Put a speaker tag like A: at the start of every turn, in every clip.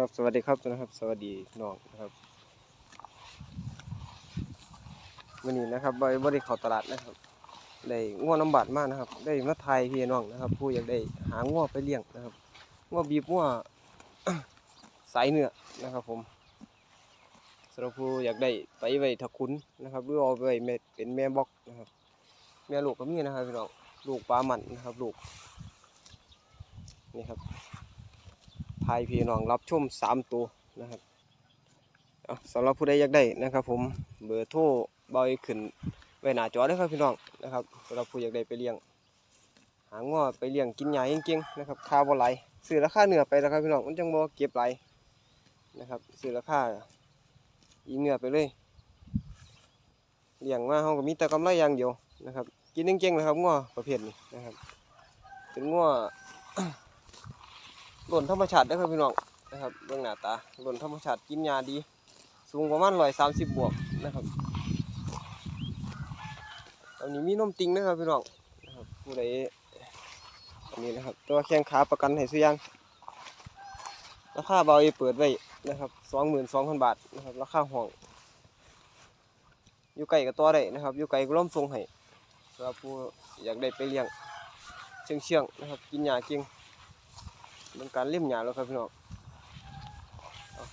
A: ครับสวัสดีครับนะครับ สวัสดีน้องนะครับวันนี้นะครับบริบริเขาตลาดนะครับได้ง้อน้ำบาดมากนะครับ ได้มาไทยพี่น้องนะครับ ผู้อยากได้หาง้อไปเลี้ยงนะครับง้อบีบง้อสายเนื้อนะครับ ผมสำหรับผู้อยากได้ไปไว้ทักคุณนะครับหรือเอาไปไว้แม่เป็นแม่บอกนะครับ แม่ลูกก็มีนะครับพี่น้องลูกปลาหมันนะครับ ลูกนี่ครับ พายพี่น้องรับชมสามตัวนะครับสำหรับผู้ใดอยากได้นะครับ ผมเบอร์โทรบอยขึ้นไว้หน้าจอเลยครับพี่น้องนะครับสำหรับผู้อยากได้ไปเลี้ยง หาง้อไปเลี้ยงกินใหญ้าเก่งๆนะครับค่าบ่ไหลซื้อราคาเนื้อไปแล้วครับพี่น้องมันจังบ่เก็บไหลนะครับซื้อราคาอีเนื้อไปเลยเลี้ยงมาเฮาก็มีแต่กำไรอย่างเดียวนะครับ กินเก่งๆนะครับง้อประเภทนี้นะครับเป็นง้อ หล่นธรรมชาติได้ครับพี่น้องนะครับเบื้องหน้าตาหล่นธรรมชาติกินยาดี สูงประมาณร้อยสามสิบบวกนะครับตอนนี้มีนมติงนะครับพี่น้องนะครับผู้ใดอันนี้นะครับ ตัวแข้งขาประกันให้ซื้อยังราคาเบาเอเปิดไว้นะครับสองหมื่นสองพันบาทนะครับราคาห้องอยู่ไกลกับตัวได้นะครับอยู่ไกลก็ร่มทรงให้สำหรับผู้อยากได้ไปเลี้ยงเชียงเชียงๆนะครับ กินยาเก่ง เป็นการเล่มหยาแล้วครับพี่น้องเอา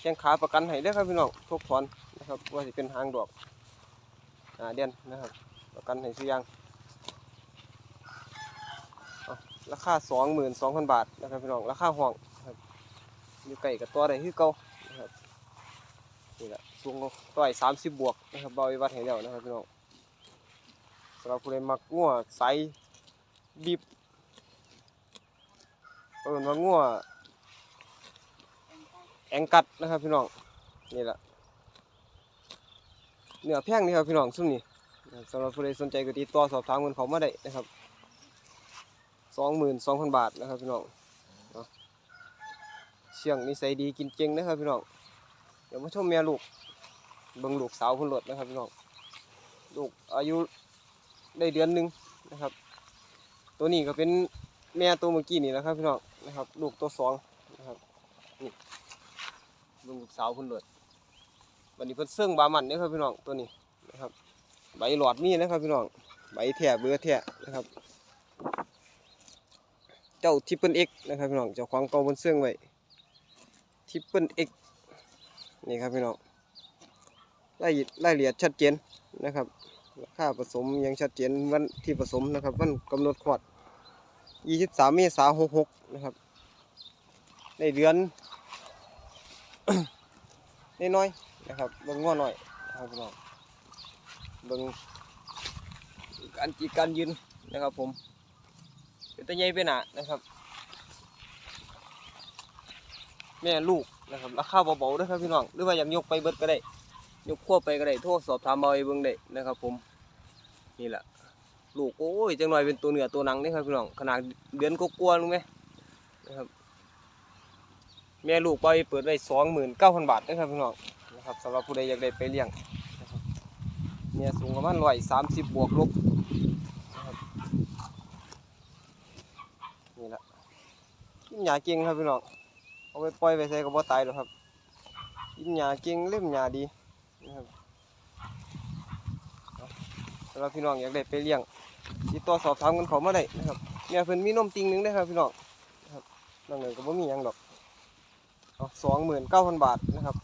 A: แข้งขาประกันให้ได้ครับพี่น้องทุกถอนนะครับว่าจะเป็นหางดอกหาเดียนนะครับ ประกันให้ซื้อยังราคาสองหมื่นสองพันบาทนะครับพี่น้องราคาห้องนะครับอยู่ไก่กับตัวใดที่เก่านะครับนี่แหละสูงต่อยสามสิบบวกนะครับเบาวิวัฒน์ให้แล้วนะครับพี่น้องสำหรับผู้ใดมักงัวไซส์บีบ เอิ้นว่างัวแองกัดนะครับพี่น้องนี่แหละเนื้อแพงนี่ครับพี่น้องซุ่มนี่สำหรับผู้ใดสนใจก็ติดต่อสอบถามเงินเขามาได้นะครับสองหมื่นสองพันบาทนะครับพี่น้องเชียงนิสัยดีกินเก่งนะครับพี่น้องเดี๋ยวมาชมแม่ลูกเบิ่งลูกสาวคนหลดนะครับพี่น้องลูกอายุได้เดือนหนึ่งนะครับ ตัวนี้ก็เป็นแม่ตัวเมื่อกี้นี่แหละครับพี่น้อง นะครับ ลูกตัวสองนะครับนี่ลูกสาวเพิ่นเลยวันนี้เพิ่นเสื่องบามันนี่ครับพี่น้องตัวนี้นะครับ ใบหลอดมีนะครับพี่น้องใบแท่เบือแท่นะครับ เจ้าทิปเปิลเอ็กนะครับพี่น้องเจ้าของเก่าเพิ่นเสื่องไว้ทิปเปิลเอ็กนี่ครับพี่น้องรายรายละเอียดชัดเจนนะครับราคาผสมยังชัดเจนวันที่ผสมนะครับวันกำหนดคลอด ยี่สิบสามเมษาหกหกนะครับ ในเดือนนน้อยนะครับเบิ่งง้อหน่อยนะครับพี่น้องเบิ่งการจีการยืนนะครับ ผมเป็นตะใหญ่เป็นหนานะครับ แม่ลูกนะครับราคาเบาๆด้วยครับพี่น้องหรือว่าอยากยกไปเบิดก็ได้ ยกควบไปก็ได้โทรสอบถามเอาไอ้เบิ่งได้นะครับ ผมนี่แหละ ลูกโอ้ยจังหน่อยเป็นตัวเหนือตัวหนังนี่ครับพี่น้องขนาดเดือนก็กลัวรู้ไหมนะครับแม่ลูกไปเปิดไว้สองหมื่นเก้าพันบาทนะครับพี่น้องนะครับสำหรับผู้ใดอยากได้ไปเลี้ยงเมียสูงประมาณร้อยสามสิบบวกลบนะครับนี่แหละกินหญ้าเก่งครับพี่น้องเอาไปปล่อยไปใส่ก็บ่ตายหรอกครับกินหญ้าเก่งเล่มหญ้าดีนะครับสำหรับพี่น้องอยากได้ไปเลี้ยง ติดต่อสอบถามกันเขามาได้นะครับเนี่ยเพิ่นมีนมติงหนึงได้ครับพี่น้องนะครับนอกนั้นก็บ่มีหยังดอกสองหมื่นเก้าพันบาทนะครับ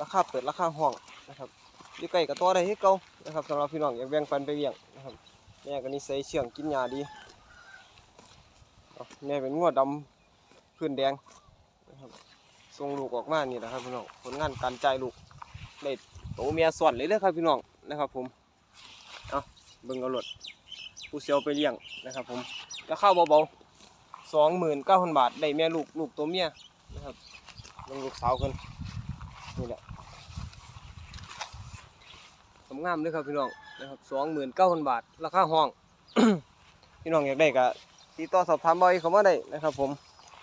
A: ราคาเปิดราคาห้องนะครับอยู่ใกล้กับตัวได้ที่เก่านะครับสำหรับพี่น้องอยากแบ่งปันไปเลี้ยงนะครับแม่ก็นิสัยเชื่องกินยาดีเอาแม่เป็นงัวดำพื้นแดงนะครับส่งลูกออกมานี่แหละครับพี่น้องผลงานการจ่ายลูกได้โตเมียส่วนเลยเด้อครับพี่น้องนะครับ ผมเอาเบิ่งเอารถ ผู้เสียวไปเลี้ยงนะครับผมราคาเบาๆสองหมื่นเก้าพันบาทได้แม่ลูกลูกตัวเมียนะครับลงลูกสาวกันนี่แหละสมงามเลยครับพี่น้องนะครับสองหมื่นเก้าพันบาท ราคาห้อง พี่น้องอยากได้ก็ติดต่อสอบถามบอยเขามาได้นะครับ ผม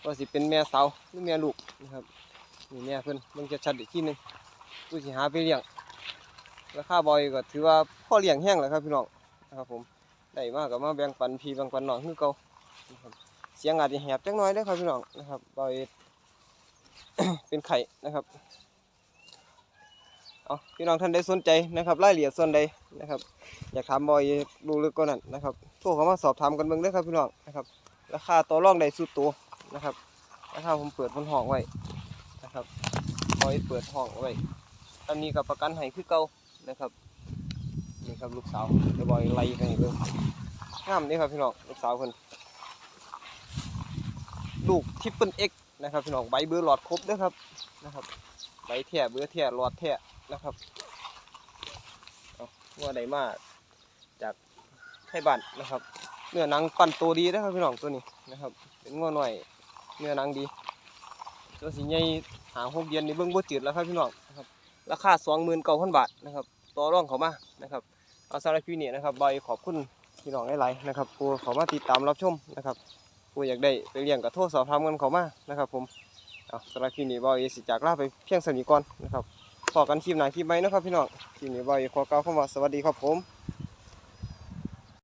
A: ว่าสิเป็นแม่สาวหรือแม่ลูกนะครับนี่แม่เพิ่นเบิ่งจะชัดอีกทีหนึงผู้สิหาไปเลี้ยงราคาบอยก็ถือว่าพ่อเลี้ยงแห้งแล้วครับพี่น้องนะครับผม ได้มากกับมาแบ่งปันพี่แบ่งปันน้องคือเก่าเสียงอาจจะแหบจังน้อยได้ครับพี่น้องนะครับบอยเป็นไข่นะครับเอาพี่น้องท่านใดสนใจนะครับรายละเอียดส่วนใดนะครับ อยากถามบอยดูลึกก็นั่นนะครับโทรเข้ามาสอบถามกันเบิ่งด้อครับพี่น้องนะครับ ราคาต่อรองได้สุดตัวนะครับราคาผมเปิดบนห้องไว้นะครับบอยเปิดห้องไว้อันนี้กับประกันให้คือเก่านะครับ ครับลูกสาวเดี๋ยวบอยไล่ให้เบิ่งงามนี่ครับพี่น้องลูกสาวเพิ่นลูกทิปเปิลเอ็กนะครับพี่น้องใบเบอหลอดครบด้อครับนะครับใบแท้เบอร์แท้หลอดแท้นะครับเอาว่าใดมาจากไทยบ้านนะครับเนื้อหนังปั่นตัวดีนะครับพี่น้องตัวนี้นะครับ เป็นงัวหน่อยเนื้อหนังดี ตัวสีใหญ่หางหกเดือนนี่เบิ่งบ่จืดแล้วครับพี่น้องนะครับราคา29,000บาทนะครับต่อรองเขามานะครับ เอาสารพีเนียนะครับใบขอบคุณพี่น้องหลายๆนะครับผู้ขอมาติดตามรับชมนะครับผู้อยากได้ไปเลี้ยงกับโทษสอบถามกันเขามานะครับ ผมเอาสำหรับคลิปนี้บอยสิจากลาไปเพียงสนิก่อนนะครับพอกันคลิปหนาคลิปไหมนะครับพี่น้องคลิปนี้บอยขอกล่าวคำว่าสวัสดีครับผม